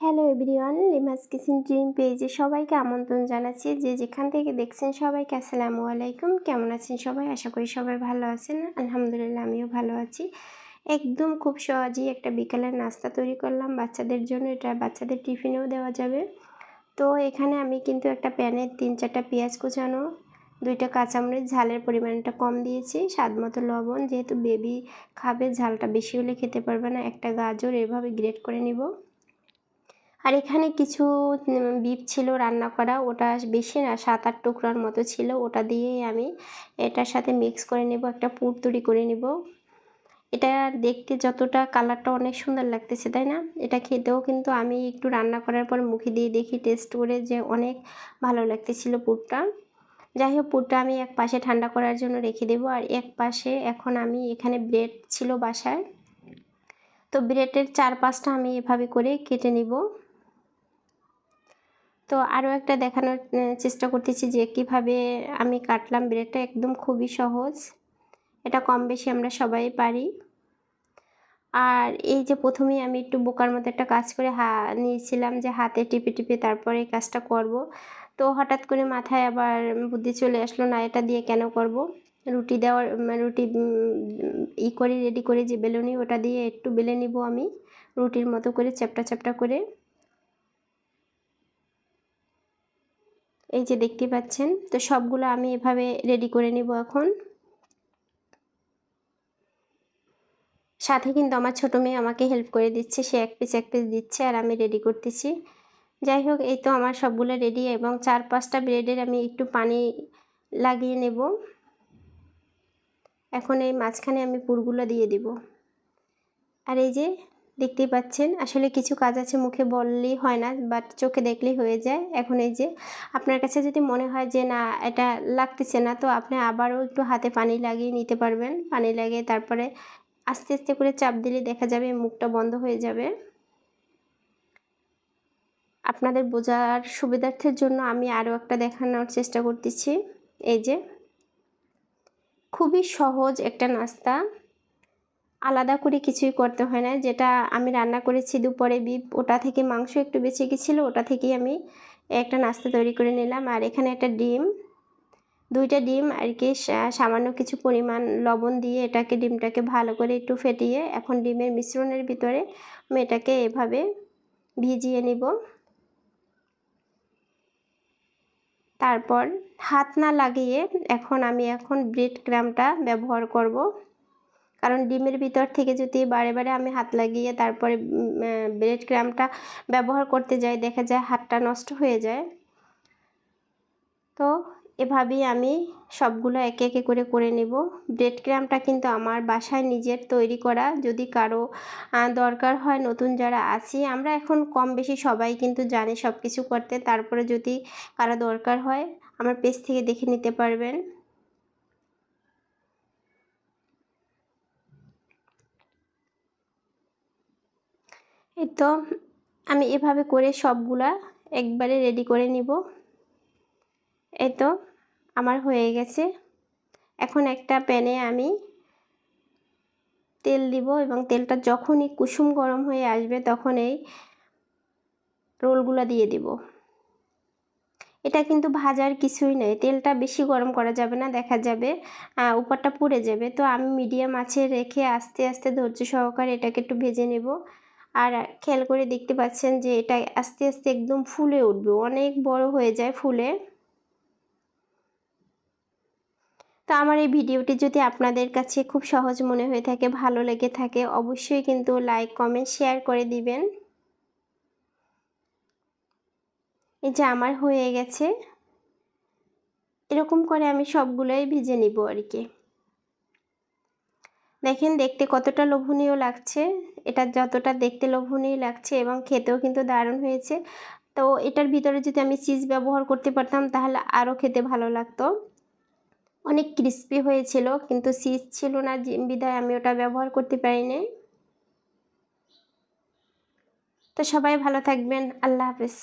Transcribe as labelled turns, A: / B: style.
A: Hello everyone Lima's kitchen dream পেজে সবাইকে আমন্ত্রণ জানাচ্ছি যে যেখান থেকে দেখছেন সবাইকে আসসালামু আলাইকুম। কেমন আছেন সবাই? আশা করি সবাই ভালো আছেন। আলহামদুলিল্লাহ, আমিও ভালো আছি। একদম খুব সহজেই একটা বিকালের নাস্তা তৈরি করলাম। বাচ্চাদের জন্য এটা বাচ্চাদের টিফিনেও দেওয়া যাবে। তো এখানে আমি কিন্তু একটা প্যানে তিন চারটা পেঁয়াজ কুচানো, দুইটা কাঁচামরিচ, ঝালের পরিমাণটা কম দিয়েছি, স্বাদ মতো লবণ। যেহেতু বেবি খাবে, ঝালটা বেশি হলে খেতে পারবে না। একটা গাজর এভাবে গ্রেট করে নিব। আর এখানে কিছু বিপ ছিল রান্না করা। ওটা বেশি না সাত আট টুকরার মতো ছিল। ওটা দিয়েই আমি এটার সাথে মিক্স করে নেব, একটা পুর তৈরি করে নেব। এটা দেখতে যতটা কালারটা অনেক সুন্দর লাগতেছে, তাই না? এটা খেতেও কিন্তু আমি একটু রান্না করার পর মুখে দিয়ে দেখি টেস্ট করে যে অনেক ভালো লাগতেছিল পুরটা। যাই হোক, পুরটা আমি এক পাশে ঠান্ডা করার জন্য রেখে দেবো। আর এক পাশে এখন আমি এখানে ব্রেড ছিল বাসায়। তো ব্রেডের চার পাঁচটা আমি এভাবে করে কেটে নিব। তো আরও একটা দেখানোর চেষ্টা করতেছি যে কীভাবে আমি কাটলাম ব্রেডটা, একদম খুবই সহজ। এটা কম বেশি আমরা সবাই পারি। আর এই যে প্রথমেই আমি একটু বোকার মতো একটা কাজ করে হা, নিয়েছিলাম যে হাতে টিপে টিপে তারপরে এই কাজটা করব। তো হঠাৎ করে মাথায় আবার বুদ্ধি চলে আসলো, না, এটা দিয়ে কেন করব? রুটি দেওয়ার রুটি ই করে, রেডি করে যে বেলুনি, ওটা দিয়ে একটু বেলে নিব আমি, রুটির মতো করে, চ্যাপটা চ্যাপটা করে। এই যে দেখতে পাচ্ছেন, তো সবগুলো আমি এভাবে রেডি করে নিব এখন। সাথে কিন্তু আমার ছোটো মেয়ে আমাকে হেল্প করে দিচ্ছে, সে এক পিস এক পিস দিচ্ছে আর আমি রেডি করতেছি। যাই হোক, এই তো আমার সবগুলো রেডি এবং চার পাঁচটা ব্রেডের আমি একটু পানি লাগিয়ে নেব। এখন এই মাঝখানে আমি পুরগুলো দিয়ে দিব। আর এই যে দেখতেই পাচ্ছেন। আসলে কিছু কাজ আছে মুখে বললেই হয় না বাট চোখে দেখলেই হয়ে যায়। এখন এই যে আপনার কাছে যদি মনে হয় যে, না, এটা লাগতেছে না, তো আপনি আবারও একটু হাতে পানি লাগিয়ে নিতে পারবেন। পানি লাগিয়ে তারপরে আস্তে আস্তে করে চাপ দিলে দেখা যাবে মুখটা বন্ধ হয়ে যাবে। আপনাদের বোঝার সুবিধার্থের জন্য আমি আরও একটা দেখানোর চেষ্টা করতেছি। এই যে খুবই সহজ একটা নাস্তা। আলাদা করে কিছুই করতে হয় না। যেটা আমি রান্না করেছি দুপুরে বিপ ওটা থেকে মাংস একটু বেঁচে গেছিল, ওটা থেকেই আমি একটা নাস্তা তৈরি করে নিলাম। আর এখানে একটা ডিম, দুইটা ডিম আর কি সামান্য কিছু পরিমাণ লবণ দিয়ে এটাকে, ডিমটাকে ভালো করে একটু ফেটিয়ে এখন ডিমের মিশ্রণের ভিতরে আমি এটাকে এভাবে ভিজিয়ে নিব। তারপর হাত না লাগিয়ে এখন আমি এখন ব্রেড ক্রামটা ব্যবহার করব। কারণ ডিমের ভিতর থেকে যদি বারে বারে আমি হাত লাগিয়ে তারপরে ব্রেড ক্রামটা ব্যবহার করতে যাই, দেখা যায় হাতটা নষ্ট হয়ে যায়। তো এভাবেই আমি সবগুলো একে একে করে করে নেব। ব্রেড ক্রামটা কিন্তু আমার বাসায় নিজের তৈরি করা। যদি কারও দরকার হয়, নতুন যারা আছি, আমরা এখন কম বেশি সবাই কিন্তু জানি সব কিছু করতে। তারপরে যদি কারও দরকার হয়, আমার পেজ থেকে দেখে নিতে পারবেন। এই তো, আমি এভাবে করে সবগুলা একবারে রেডি করে নিব। এই তো, আমার হয়ে গেছে। এখন একটা প্যানে আমি তেল দিব এবং তেলটা যখনই কুসুম গরম হয়ে আসবে তখন এই রোলগুলো দিয়ে দিব। এটা কিন্তু ভাজার কিছুই নেই, তেলটা বেশি গরম করা যাবে না, দেখা যাবে উপরটা পুড়ে যাবে। তো আমি মিডিয়াম আছে রেখে আস্তে আস্তে ধৈর্য সহকারে এটাকে একটু ভেজে নেব। আর খেয়াল করে দেখতে পাচ্ছেন যে এটা আস্তে আস্তে একদম ফুলে উঠবে, অনেক বড় হয়ে যায় ফুলে। তো আমার এই ভিডিওটি যদি আপনাদের কাছে খুব সহজ মনে হয়ে থাকে, ভালো লেগে থাকে, অবশ্যই কিন্তু লাইক, কমেন্ট, শেয়ার করে দিবেন। এই যে আমার হয়ে গেছে। এরকম করে আমি সবগুলোই ভিজে নিব আর কি। দেখেন, দেখতে কতটা লোভনীয় লাগছে। এটা যতটা দেখতে লোভনীয় লাগছে এবং খেতেও কিন্তু দারুণ হয়েছে। তো এটার ভিতরে যদি আমি চিজ ব্যবহার করতে পারতাম, তাহলে আরও খেতে ভালো লাগতো। অনেক ক্রিস্পি হয়েছিল, কিন্তু চিজ ছিল না বিদায় আমি ওটা ব্যবহার করতে পারিনি। তো সবাই ভালো থাকবেন। আল্লাহ হাফেজ।